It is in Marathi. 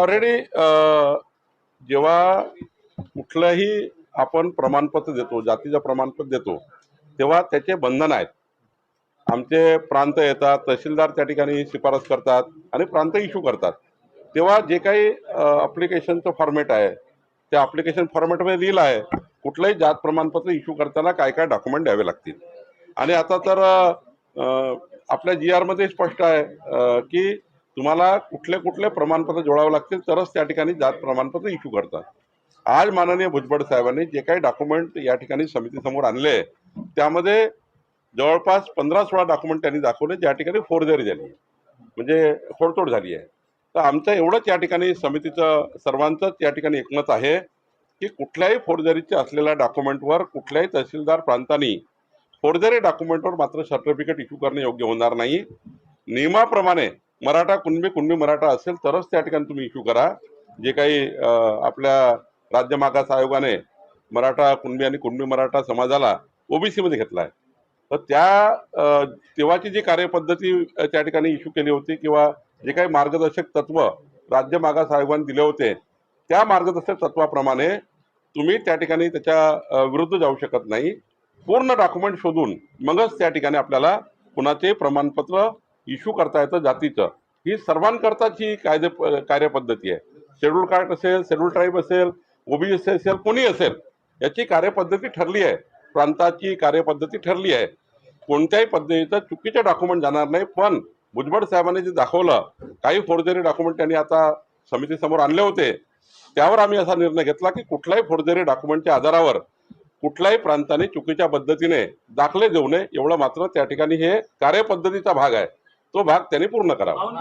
ऑलरेडी uh, जेव्हा कुठलंही आपण प्रमाणपत्र देतो जातीचं प्रमाणपत्र देतो तेव्हा त्याचे बंधन आहेत. आमचे प्रांत येतात तहसीलदार त्या ठिकाणी शिफारस करतात आणि प्रांत इश्यू करतात. तेव्हा जे काही uh, अप्लिकेशनचं फॉर्मेट आहे त्या अप्लिकेशन फॉर्मेटमध्ये दिलं आहे कुठलंही जात प्रमाणपत्र इश्यू करताना काय काय डॉक्युमेंट द्यावे लागतील. आणि आता तर uh, आपल्या जी आरमध्ये स्पष्ट आहे की तुम्हाला कुठले कुठले प्रमाणपत्र जोडावं लागतील तरच त्या ठिकाणी जात प्रमाणपत्र इश्यू करतात. आज माननीय भुजबळ साहेबांनी जे काही डॉक्युमेंट या ठिकाणी समितीसमोर आणले त्यामध्ये जवळपास पंधरा सोळा डॉक्युमेंट त्यांनी दाखवले ज्या ठिकाणी फोरजरी झाली म्हणजे खोडतोड झाली आहे. तर आमचं एवढंच या ठिकाणी समितीचं सर्वांचंच या ठिकाणी एकमत आहे की कुठल्याही फोरजरीचे असलेल्या डॉक्युमेंटवर कुठल्याही तहसीलदार प्रांतांनी फोरजरी डॉक्युमेंटवर मात्र सर्टिफिकेट इश्यू करणे योग्य होणार नाही. नियमाप्रमाणे मराठा कुणबी कुणबी मराठा असेल तरच त्या ठिकाणी तुम्ही इश्यू करा. जे काही आपल्या राज्य मागास आयोगाने मराठा कुणबी आणि कुणबी मराठा समाजाला ओबीसीमध्ये घेतला आहे तर त्या तेव्हाची जी कार्यपद्धती त्या ठिकाणी इश्यू केली होती किंवा जे काही मार्गदर्शक तत्व राज्य मागास आयोगाने दिले होते त्या मार्गदर्शक तत्वाप्रमाणे तुम्ही त्या ठिकाणी त्याच्या विरुद्ध जाऊ शकत नाही. पूर्ण डॉक्युमेंट शोधून मगच त्या ठिकाणी आपल्याला कुणाचे प्रमाणपत्र इश्यू करता येतं जातीचं. ही सर्वांकरताच ही कायदे कार्यपद्धती आहे. शेड्यूल कास्ट असेल शेड्यूल ट्राईब असेल ओबीसी असेल कोणी असेल याची कार्यपद्धती ठरली आहे. प्रांताची कार्यपद्धती ठरली आहे. कोणत्याही पद्धतीचं चुकीचे डॉक्युमेंट जाणार नाही पण भुजबळ साहेबांनी जे दाखवलं काही फोर्जरी डॉक्युमेंट त्यांनी आता समितीसमोर आणले होते. त्यावर आम्ही असा निर्णय घेतला की कुठल्याही फोर्जरी डॉक्युमेंटच्या आधारावर कुठल्याही प्रांताने चुकीच्या पद्धतीने दाखले देऊ नये एवढं मात्र त्या ठिकाणी हे कार्यपद्धतीचा भाग आहे. तो भाग त्यांनी पूर्ण करावा.